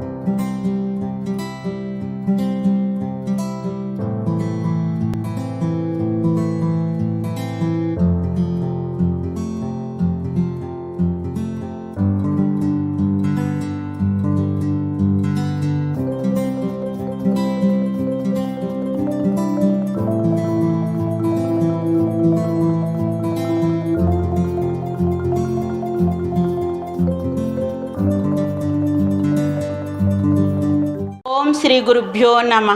ఓం శ్రీ గురుభ్యో నమ.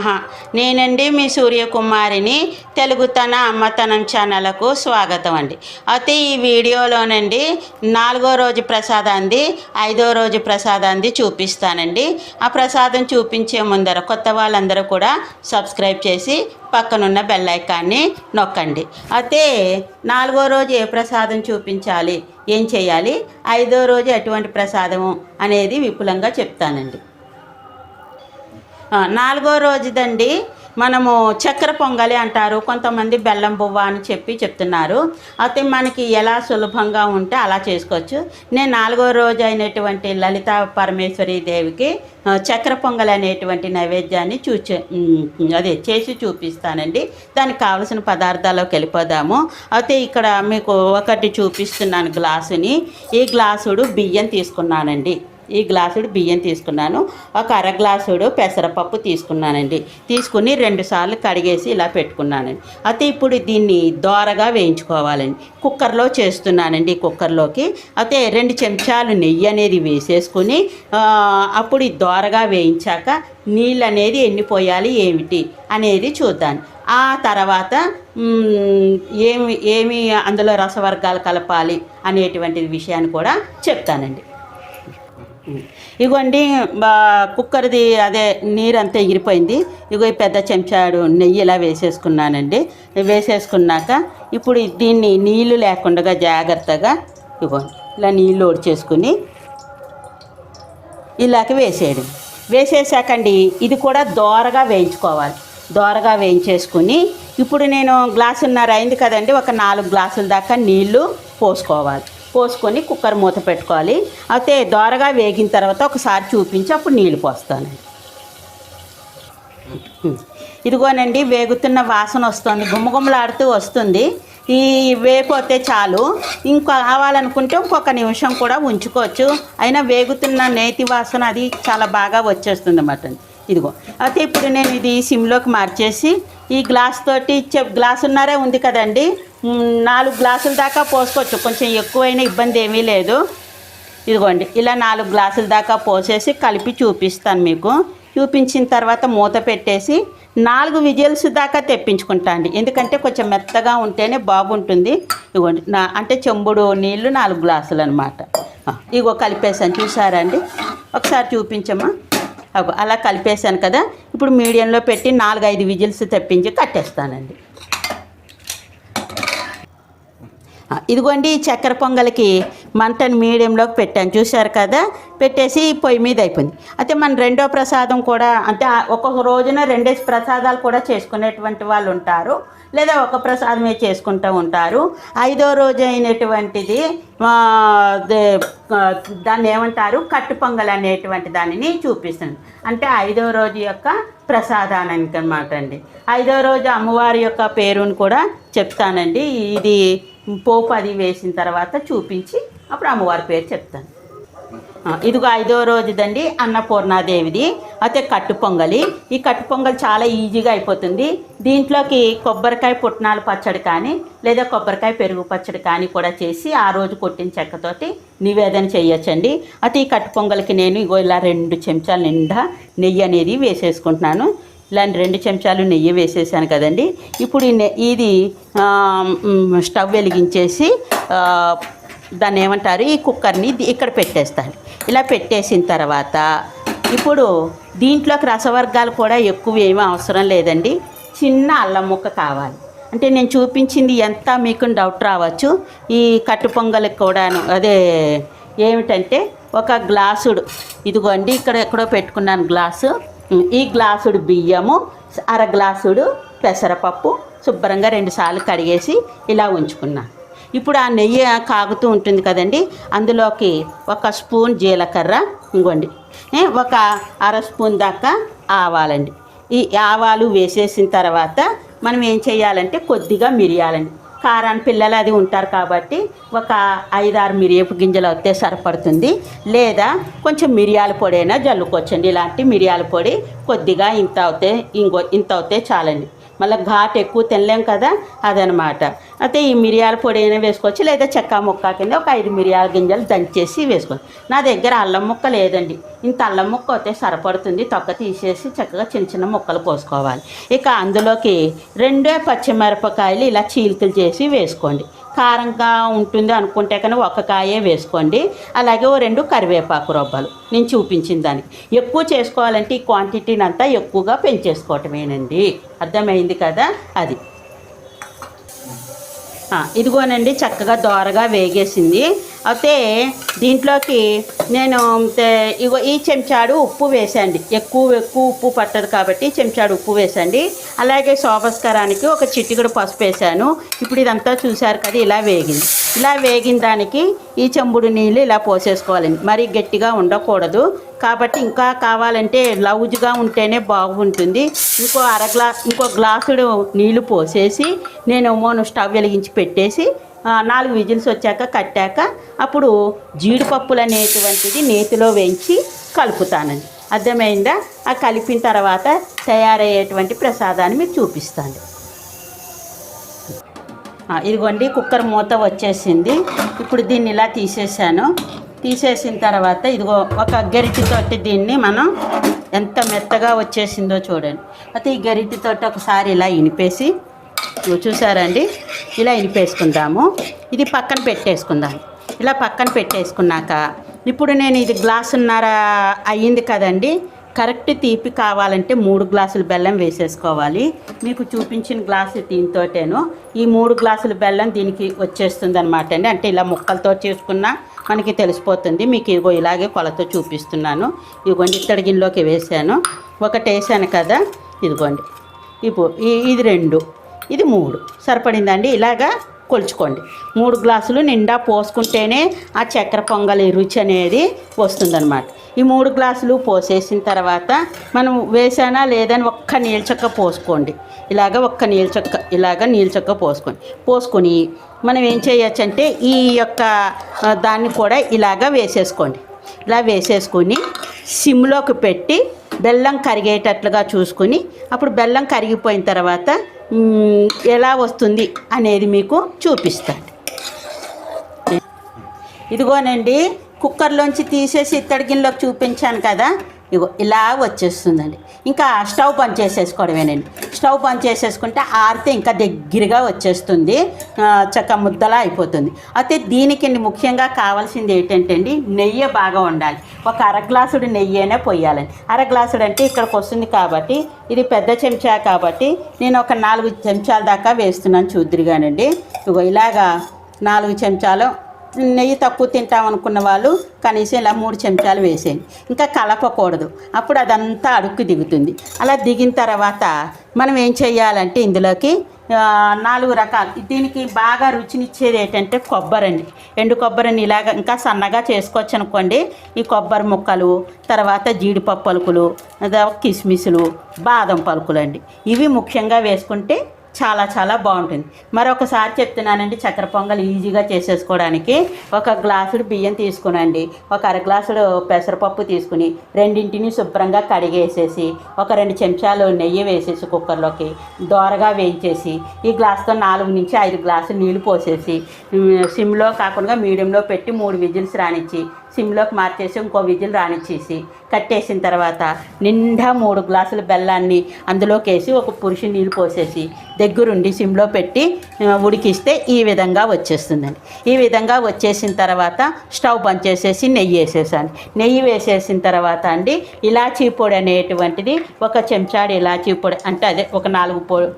నేనండి మీ సూర్యకుమారిని తెలుగు తన అమ్మతనం ఛానల్కు స్వాగతం అండి. అయితే ఈ వీడియోలోనండి నాలుగో రోజు ప్రసాదాంది ఐదో రోజు ప్రసాదాంది చూపిస్తానండి. ఆ ప్రసాదం చూపించే ముందర కొత్త వాళ్ళందరూ కూడా సబ్స్క్రైబ్ చేసి పక్కనున్న బెల్ ఐకాన్ని నొక్కండి. అయితే నాలుగో రోజు ఏ ప్రసాదం చూపించాలి? ఏం చేయాలి? ఐదో రోజు ఎటువంటి ప్రసాదము అనేది విపులంగా చెప్తానండి. నాలుగో రోజుదండి మనము చక్కెర పొంగలి అంటారు. కొంతమంది బెల్లం బువ్వ అని చెప్పి చెప్తున్నారు. అయితే మనకి ఎలా సులభంగా ఉంటే అలా చేసుకోవచ్చు. నేను నాలుగో రోజు అయినటువంటి లలిత పరమేశ్వరి దేవికి చక్కెర పొంగలి అనేటువంటి నైవేద్యాన్ని చూచే అదే చేసి చూపిస్తానండి. దానికి కావలసిన పదార్థాలకు వెళ్ళిపోదాము. అయితే ఇక్కడ మీకు ఒకటి చూపిస్తున్నాను గ్లాసుని. ఈ గ్లాసుడు బియ్యం తీసుకున్నానండి. ఈ గ్లాసుడు బియ్యం తీసుకున్నాను. ఒక అర గ్లాసుడు పెసరపప్పు తీసుకున్నానండి. తీసుకుని రెండు సార్లు కడిగేసి ఇలా పెట్టుకున్నానండి. అయితే ఇప్పుడు దీన్ని దోరగా వేయించుకోవాలండి. కుక్కర్లో చేస్తున్నానండి కుక్కర్లోకి. అయితే రెండు చెంచాలు నెయ్యి అనేది వేసేసుకుని అప్పుడు ఈ దోరగా వేయించాక నీళ్ళు అనేది ఎన్ని పోయాలి ఏమిటి అనేది చూద్దాం. ఆ తర్వాత ఏమి ఏమి అందులో రసవర్గాలు కలపాలి అనేటువంటి విషయాన్ని కూడా చెప్తానండి. ఇగోండి బా కుక్కర్ది అదే నీరంతా ఎగిరిపోయింది. ఇగో ఈ పెద్ద చెంచాడు నెయ్యి ఇలా వేసేసుకున్నానండి. వేసేసుకున్నాక ఇప్పుడు దీన్ని నీళ్ళు లేకుండా జాగ్రత్తగా ఇగో ఇలా నీళ్ళు ఓడ్చేసుకుని ఇలాగ వేసేయడం. వేసేసాకండి ఇది కూడా దోరగా వేయించుకోవాలి. దోరగా వేయించేసుకుని ఇప్పుడు నేను గ్లాసున్నర అయింది కదండి ఒక నాలుగు గ్లాసుల దాకా నీళ్ళు పోసుకోవాలి. పోసుకొని కుక్కర్ మూత పెట్టుకోవాలి. అయితే దోరగా వేగిన తర్వాత ఒకసారి చూపించి అప్పుడు నీళ్ళు పోస్తానండి ఇదిగోనండి వేగుతున్న వాసన వస్తుంది. గుమ్మగుమ్మలాడుతూ వస్తుంది. ఈ వేగిపోతే చాలు. ఇంకా కావాలనుకుంటే ఇంకొక నిమిషం కూడా ఉంచుకోవచ్చు. అయినా వేగుతున్న నేతి వాసన అది చాలా బాగా వచ్చేస్తుంది అన్నమాట ఇదిగో. అయితే ఇప్పుడు నేను ఇది సిమ్లోకి మార్చేసి ఈ గ్లాస్ తోటి చె గ్లాసున్నరే ఉంది కదండి. నాలుగు గ్లాసుల దాకా పోసుకోవచ్చు. కొంచెం ఎక్కువైనా ఇబ్బంది ఏమీ లేదు. ఇదిగోండి ఇలా నాలుగు గ్లాసుల దాకా పోసేసి కలిపి చూపిస్తాను మీకు. చూపించిన తర్వాత మూత పెట్టేసి నాలుగు విజిల్స్ దాకా తెప్పించుకుంటా అండి. ఎందుకంటే కొంచెం మెత్తగా ఉంటేనే బాగుంటుంది. ఇదిగోండి నా అంటే చెంబుడు నీళ్ళు నాలుగు గ్లాసులు అనమాట ఇగో కలిపేసాను చూసారా అండి? ఒకసారి చూపించమ్మా. అలా కలిపేశాను కదా. ఇప్పుడు మీడియంలో పెట్టి నాలుగైదు విజిల్స్ తెప్పించి కట్టేస్తానండి ఆ, ఇదిగోండి ఈ చక్కెర పొంగలికి మంటను మీడియంలోకి పెట్టాను. చూశారు కదా? పెట్టేసి పొయ్యి మీద అయిపోయింది. అయితే మన రెండో ప్రసాదం కూడా అంటే ఒక్కొక్క రోజున రెండేసి ప్రసాదాలు కూడా చేసుకునేటువంటి వాళ్ళు ఉంటారు. లేదా ఒక ప్రసాదమే చేసుకుంటూ ఉంటారు. ఐదో రోజు అయినటువంటిది దాన్ని ఏమంటారు? కట్టు పొంగల్ అనేటువంటి దానిని చూపిస్తుంది. అంటే ఐదో రోజు యొక్క ప్రసాదానికి అనమాట అండి. ఐదో రోజు అమ్మవారి యొక్క పేరును కూడా చెప్తానండి. ఇది పోపు అది వేసిన తర్వాత చూపించి అప్పుడు అమ్మవారి పేరు చెప్తాను. ఇదిగో ఐదో రోజుదండి అన్నపూర్ణాదేవిది అయితే కట్టు పొంగలి. ఈ కట్టు పొంగలి చాలా ఈజీగా అయిపోతుంది. దీంట్లోకి కొబ్బరికాయ పుట్నాల పచ్చడి కానీ లేదా కొబ్బరికాయ పెరుగు పచ్చడి కానీ కూడా చేసి ఆ రోజు కొట్టిన చెక్కతోటి నివేదన చేయొచ్చండి. అయితే ఈ కట్టు పొంగలికి నేను ఇగో ఇలా రెండు చెంచాల నిండా నెయ్యి అనేది వేసేసుకుంటున్నాను. ఇలాంటి రెండు చెంచాలు నెయ్యి వేసేసాను కదండి. ఇప్పుడు నె- ఇది స్టవ్ వెలిగించేసి దాన్ని ఏమంటారు? ఈ కుక్కర్ని ఇక్కడ పెట్టేస్తాను. ఇలా పెట్టేసిన తర్వాత ఇప్పుడు దీంట్లోకి రసవర్గాలు కూడా ఎక్కువ ఏమీ అవసరం లేదండి. చిన్న అల్లం ముక్క కావాలి. అంటే నేను చూపించింది ఎంత మీకు డౌట్ రావచ్చు. ఈ కట్టు పొంగలికి కూడాను అదే ఏమిటంటే ఒక గ్లాసుడు. ఇదిగోండి ఇక్కడ ఎక్కడో పెట్టుకున్నాను గ్లాసు. ఈ గ్లాసుడు బియ్యము అర గ్లాసుడు పెసరపప్పు శుభ్రంగా రెండుసార్లు కడిగేసి ఇలా ఉంచుకున్నా. ఇప్పుడు ఆ నెయ్యి కాగుతూ ఉంటుంది కదండి అందులోకి ఒక స్పూన్ జీలకర్ర ఇంకోండి ఒక అర స్పూన్ దాకా ఆవాలండి. ఈ ఆవాలు వేసేసిన తర్వాత మనం ఏం చేయాలంటే కొద్దిగా మిరియాలండి. కారాన్ని పిల్లలు అది ఉంటారు కాబట్టి ఒక ఐదారు మిరియపు గింజలు అయితే సరిపడుతుంది. లేదా కొంచెం మిరియాల పొడి అయినా జల్లుకోవచ్చండి. ఇలాంటి మిరియాల పొడి కొద్దిగా ఇంత అవుతే ఇంకో ఇంత అవుతే చాలండి. మళ్ళీ ఘాట్ ఎక్కువ తినలేం కదా అదనమాట. అయితే ఈ మిరియాల పొడి అయినా వేసుకోవచ్చు లేదా చెక్క ముక్క కింద ఒక ఐదు మిరియాల గింజలు దంచేసి వేసుకోవచ్చు. నా దగ్గర అల్లం ముక్క లేదండి. ఇంత అల్లం ముక్క అయితే సరిపడుతుంది. తొక్క తీసేసి చక్కగా చిన్న చిన్న ముక్కలు కోసుకోవాలి. ఇక అందులోకి రెండే పచ్చిమిరపకాయలు ఇలా చీలికలు చేసి వేసుకోండి. కారంగా ఉంటుంది అనుకుంటే కానీ ఒక కాయే వేసుకోండి. అలాగే ఓ రెండు కరివేపాకు రొబ్బలు. నేను చూపించిన దానికి. ఎక్కువ చేసుకోవాలంటే ఈ క్వాంటిటీని అంతా ఎక్కువగా పెంచేసుకోవటమేనండి. అర్థమైంది కదా? అది. ఇదిగోనండి చక్కగా దోరగా వేగేసింది. అయితే దీంట్లోకి నేను ఇగో ఈ చెంచాడు ఉప్పు వేసండి. ఎక్కువ ఎక్కువ ఉప్పు పట్టదు కాబట్టి చెంచాడు ఉప్పు వేసండి. అలాగే శోభస్కరానికి ఒక చిటికెడు పసుపు వేసాను. ఇప్పుడు ఇదంతా చూశారు కదా ఇలా వేగింది. ఇలా వేగిన దానికి ఈ చెంబుడు నీళ్ళు ఇలా పోసేసుకోవాలండి. మరీ గట్టిగా ఉండకూడదు. కాబట్టి ఇంకా కావాలంటే లౌజ్గా ఉంటేనే బాగుంటుంది. ఇంకో అర గ్లాస్ ఇంకో గ్లాసుడు నీళ్ళు పోసేసి నేను మోను స్టవ్ వెలిగించి పెట్టేసి నాలుగు విజిల్స్ వచ్చాక కట్టాక అప్పుడు జీడిపప్పులు అనేటువంటిది నేతిలో వేయించి కలుపుతానండి. అర్థమైందా? ఆ కలిపిన తర్వాత తయారయ్యేటువంటి ప్రసాదాన్ని మీకు చూపిస్తాను. ఇదిగోండి కుక్కర్ మూత వచ్చేసింది. ఇప్పుడు దీన్ని ఇలా తీసేసాను. తీసేసిన తర్వాత ఇదిగో ఒక గరిటితోటి దీన్ని మనం ఎంత మెత్తగా వచ్చేసిందో చూడండి. అయితే ఈ గరిటితోటి ఒకసారి ఇలా ఇనిపేసి చూసారండి? ఇలా ఇనిపేసుకుందాము. ఇది పక్కన పెట్టేసుకుందాం. ఇలా పక్కన పెట్టేసుకున్నాక ఇప్పుడు నేను ఇది గ్లాసున్నర అయ్యింది కదండి. కరెక్ట్ తీపి కావాలంటే మూడు గ్లాసులు బెల్లం వేసేసుకోవాలి. మీకు చూపించిన గ్లాసు దీంతోటేను. ఈ మూడు గ్లాసుల బెల్లం దీనికి వచ్చేస్తుంది అనమాట అండి. అంటే ఇలా ముక్కలతో చేసుకున్నా మనకి తెలిసిపోతుంది. మీకు ఇగో ఇలాగే కొలత చూపిస్తున్నాను. ఇదిగోండి ఇత్తడి గిన్నెలోకి వేసాను. ఒకటి వేసాను కదా? ఇదిగోండి. ఇప్పుడు ఇది రెండు. ఇది మూడు. సరిపడిందండి ఇలాగా కొలుచుకోండి. మూడు గ్లాసులు నిండా పోసుకుంటేనే ఆ చక్కెర పొంగలి రుచి అనేది వస్తుందన్నమాట. ఈ మూడు గ్లాసులు పోసేసిన తర్వాత మనం వేసానా లేదని ఒక్క నీళ్ళ పోసుకోండి. ఇలాగ ఒక్క నీళ్ళ ఇలాగ నీళ్ళ పోసుకోండి. పోసుకొని మనం ఏం చేయొచ్చు అంటే ఈ యొక్క దాన్ని కూడా ఇలాగ వేసేసుకోండి. ఇలా వేసేసుకొని సిమ్లోకి పెట్టి బెల్లం కరిగేటట్లుగా చూసుకొని అప్పుడు బెల్లం కరిగిపోయిన తర్వాత ఎలా వస్తుంది అనేది మీకు చూపిస్తాను. ఇదిగోనండి కుక్కర్లోంచి తీసేసి ఇత్తడి గిన్నెలోకి చూపించాను కదా ఇగో ఇలా వచ్చేస్తుందండి. ఇంకా స్టవ్ బంద్ చేసేసుకోవడమేనండి స్టవ్ బంద్ చేసేసుకుంటే ఆరితే ఇంకా దగ్గరగా వచ్చేస్తుంది. చక్క ముద్దలా అయిపోతుంది. అయితే దీనికి ముఖ్యంగా కావాల్సింది ఏంటంటే అండి నెయ్యి బాగా ఉండాలి ఒక అర గ్లాసుడు నెయ్యేనే పోయాలండి. అర గ్లాసుడు అంటే ఇక్కడికి వస్తుంది కాబట్టి ఇది పెద్ద చెంచా కాబట్టి నేను ఒక నాలుగు చెంచాల దాకా వేస్తున్నాను చూద్దరిగానండి. ఇగో ఇలాగా నాలుగు చెంచాలు నెయ్యి తక్కువ తింటాం అనుకున్న వాళ్ళు కనీసం ఇలా మూడు చెంచాలు వేసేయండి. ఇంకా కలపకూడదు. అప్పుడు అదంతా అడుక్కు దిగుతుంది. అలా దిగిన తర్వాత మనం ఏం చేయాలంటే ఇందులోకి నాలుగు రకాలు. దీనికి బాగా రుచినిచ్చేది ఏంటంటే కొబ్బరి అండి ఎండు కొబ్బరిని ఇలాగ ఇంకా సన్నగా చేసుకోవచ్చు అనుకోండి ఈ కొబ్బరి ముక్కలు తర్వాత జీడిపప్పు పలుకులు కిస్మిస్లు బాదం పలుకులు అండి ఇవి ముఖ్యంగా వేసుకుంటే చాలా చాలా బాగుంటుంది. మరొకసారి చెప్తున్నానండి చక్కెర పొంగల్ ఈజీగా చేసేసుకోవడానికి ఒక గ్లాసుడు బియ్యం తీసుకునండి. ఒక అర గ్లాసుడు పెసరపప్పు తీసుకుని రెండింటిని శుభ్రంగా కడిగేసేసి ఒక రెండు చెంచాలు నెయ్యి వేసేసి కుక్కర్లోకి దోరగా వేయించేసి ఈ గ్లాస్తో నాలుగు నుంచి ఐదు గ్లాసులు నీళ్ళు పోసేసి సిమ్లో కాకుండా మీడియంలో పెట్టి మూడు విజిల్స్ రానిచ్చి సిమ్లోకి మార్చేసి ఇంకో విజిల్ రానిచ్చేసి కట్టేసిన తర్వాత నిండా మూడు గ్లాసుల బెల్లాన్ని అందులోకి వేసి ఒక పురుషు నీళ్ళు పోసేసి దగ్గరుండి సిమ్లో పెట్టి ఉడికిస్తే ఈ విధంగా వచ్చేస్తుందండి. ఈ విధంగా వచ్చేసిన తర్వాత స్టవ్ బంద్ చేసేసి నెయ్యి వేసేసాను. నెయ్యి వేసేసిన తర్వాత అండి ఇలాచీ పొడి అనేటువంటిది ఒక చెంచాడు ఇలాచీ పొడి అంటే అదే ఒక నాలుగు పొడి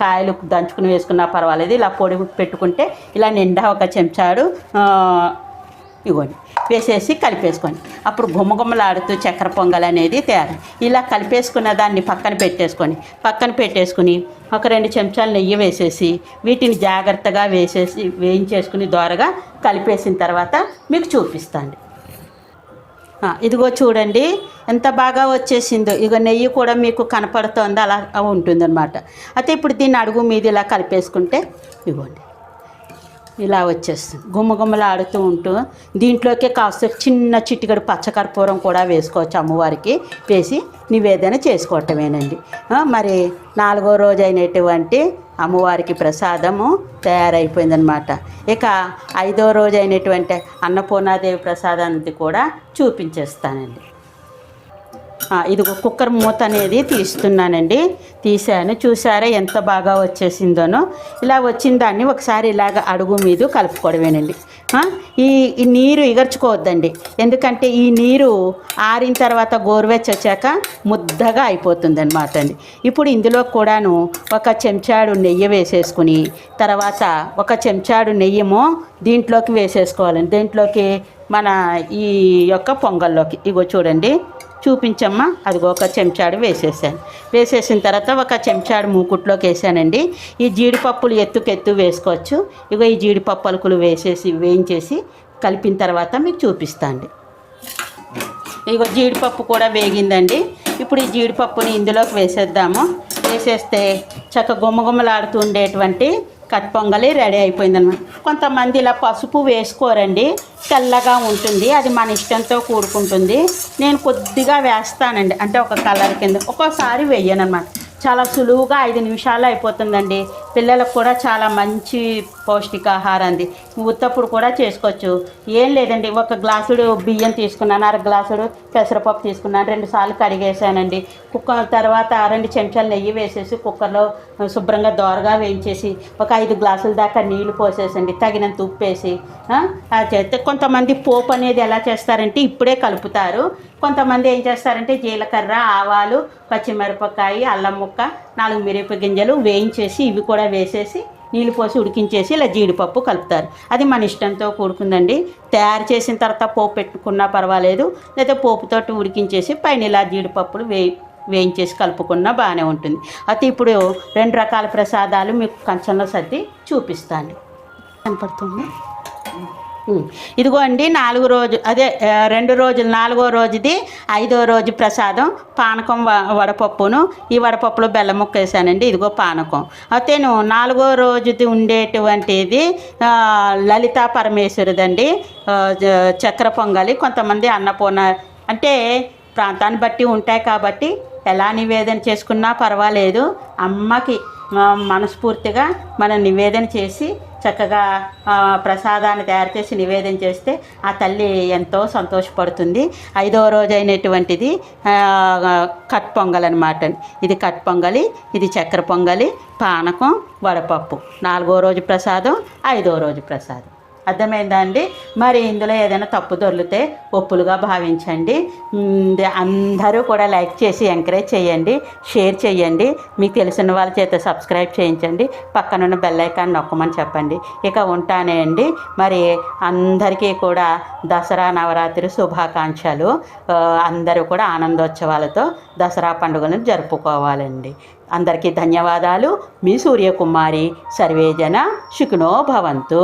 కాయలు దంచుకుని వేసుకున్నా పర్వాలేదు. ఇలా పొడి పెట్టుకుంటే ఇలా నిండా ఒక చెంచాడు ఆ, ఇవ్వండి వేసేసి కలిపేసుకోండి అప్పుడు గుమ్మగుమ్మలాడుతూ చక్కెర పొంగల్ అనేది తయారు. ఇలా కలిపేసుకున్న దాన్ని పక్కన పెట్టేసుకొని పక్కన పెట్టేసుకుని ఒక రెండు చెంచాలు నెయ్యి వేసేసి వీటిని జాగ్రత్తగా వేసేసి వేయించేసుకుని దోరగా కలిపేసిన తర్వాత మీకు చూపిస్తాను. ఇదిగో చూడండి ఎంత బాగా వచ్చేసిందో. ఇక నెయ్యి కూడా మీకు కనపడుతోంది అలా ఉంటుందన్నమాట. అయితే ఇప్పుడు దీన్ని అడుగు మీద ఇలా కలిపేసుకుంటే ఇవ్వండి ఇలా వచ్చేస్తుంది. గుమ్మగుమ్మలాడుతూ ఉంటూ దీంట్లోకే కాస్త చిన్న చిటికడు పచ్చకర్పూరం కూడా వేసుకోవచ్చు అమ్మవారికి వేసి నివేదన చేసుకోవటమేనండి. మరి నాలుగో రోజు అయినటువంటి అమ్మవారికి ప్రసాదము తయారైపోయిందనమాట ఇక ఐదో రోజు అయినటువంటి అన్నపూర్ణాదేవి ప్రసాదానికి కూడా చూపించేస్తానండి. ఇది ఇదిగో కుక్కర్ మూత అనేది తీస్తున్నానండి. తీసాను చూసారా ఎంత బాగా వచ్చేసిందోనో. ఇలా వచ్చిన దాన్ని ఒకసారి ఇలాగ అడుగు మీద కలుపుకోవడమేనండి. ఈ ఈ నీరు ఇగర్చుకోవద్దండి. ఎందుకంటే ఈ నీరు ఆరిన తర్వాత గోరువెచ్చ వచ్చాక ముద్దగా అయిపోతుంది అనమాట అండి. ఇప్పుడు ఇందులో కూడాను ఒక చెంచాడు నెయ్యి వేసేసుకుని తర్వాత ఒక చెంచాడు నెయ్యము దీంట్లోకి వేసేసుకోవాలండి. దీంట్లోకి మన ఈ యొక్క పొంగల్లోకి. ఇగో చూడండి. చూపించమ్మా. అదిగో ఒక చెంచాడు వేసేసాను. వేసేసిన తర్వాత ఒక చెంచాడు మూకుట్లోకి వేసానండి. ఈ జీడిపప్పులు ఎత్తుకెత్తు వేసుకోవచ్చు. ఇగో ఈ జీడిపప్పు అలుకులు వేసేసి వేయించేసి కలిపిన తర్వాత మీకు చూపిస్తాండి. ఇగో జీడిపప్పు కూడా వేగిందండి. ఇప్పుడు ఈ జీడిపప్పుని ఇందులోకి వేసేద్దాము. వేసేస్తే చక్క గుమ్మగుమ్మలాడుతూ ఉండేటువంటి కట్ పొంగలి రెడీ అయిపోయిందనమాట కొంతమంది ఇలా పసుపు వేసుకోరండి తెల్లగా ఉంటుంది అది మన ఇష్టంతో కూడుకుంటుంది. నేను కొద్దిగా వేస్తానండి అంటే ఒక కలర్ కింద. ఒక్కోసారి వేయనమాట చాలా సులువుగా ఐదు నిమిషాల్లో అయిపోతుందండి. పిల్లలకు కూడా చాలా మంచి పౌష్టికాహారం అంది ఉత్తప్పుడు కూడా చేసుకోవచ్చు. ఏం లేదండి ఒక గ్లాసుడు బియ్యం తీసుకున్నాను అర గ్లాసుడు పెసరపప్పు తీసుకున్నాను రెండు సార్లు కడిగేసానండి. కుక్క తర్వాత రెండు చెంచాలు నెయ్యి వేసేసి కుక్కర్లో శుభ్రంగా దోరగా వేయించేసి ఒక ఐదు గ్లాసుల దాకా నీళ్ళు పోసేసండి. తగినంత ఉప్పు వేసి అది చేస్తే కొంతమంది పోపు అనేది ఎలా చేస్తారంటే ఇప్పుడే కలుపుతారు. కొంతమంది ఏం చేస్తారంటే జీలకర్ర ఆవాలు పచ్చిమిరపకాయ అల్లం ముక్క నాలుగు మిరప గింజలు వేయించేసి ఇవి కూడా వేసేసి నీళ్ళు పోసి ఉడికించేసి ఇలా జీడిపప్పు కలుపుతారు. అది మన ఇష్టంతో కూడుకుందండి. తయారు చేసిన తర్వాత పోపు పెట్టుకున్నా పర్వాలేదు. లేదా పోపుతోటి ఉడికించేసి పైన ఇలా జీడిపప్పులు వేయి వేయించేసి కలుపుకున్నా బాగానే ఉంటుంది. అయితే ఇప్పుడు రెండు రకాల ప్రసాదాలు మీకు కంచంలో సర్ది చూపిస్తాను. కనపడుతుంది? ఇదిగో అండి నాలుగు రోజు అదే రెండు రోజులు నాలుగో రోజుది ఐదో రోజు ప్రసాదం పానకం వ- వడపప్పును. ఈ వడపప్పులో బెల్లం ముక్క వేసానండి ఇదిగో పానకం. అయితేను నాలుగో రోజుది ఉండేటువంటిది లలితా పరమేశ్వరుదండి చక్ర పొంగలి కొంతమంది అన్నపూర్ణ అంటే ప్రాంతాన్ని బట్టి ఉంటాయి కాబట్టి ఎలా నివేదన చేసుకున్నా పర్వాలేదు. అమ్మకి మనస్ఫూర్తిగా మనం నివేదన చేసి చక్కగా ప్రసాదాన్ని తయారు చేసి నివేదన చేస్తే ఆ తల్లి ఎంతో సంతోషపడుతుంది. ఐదవ రోజు అయినటువంటిది కట్ పొంగల్ అనమాట ఇది కట్ పొంగలి ఇది చక్కెర పొంగలి పానకం వడపప్పు. నాలుగో రోజు ప్రసాదం ఐదో రోజు ప్రసాదం. అర్థమైందా అండి? మరి ఇందులో ఏదైనా తప్పు దొరికితే ఒప్పులుగా భావించండి. అందరూ కూడా లైక్ చేసి ఎంకరేజ్ చేయండి షేర్ చేయండి. మీకు తెలిసిన వాళ్ళ చేత సబ్స్క్రైబ్ చేయించండి. పక్కనున్న బెల్ ఐకాన్ నొక్కమని చెప్పండి. ఇక ఉంటానే అండి. మరి అందరికీ కూడా దసరా నవరాత్రి శుభాకాంక్షలు. అందరూ కూడా ఆనందోత్సవాలతో దసరా పండుగను జరుపుకోవాలండి. అందరికీ ధన్యవాదాలు. మీ సూర్యకుమారి సర్వేజన శుకునో భవంతు.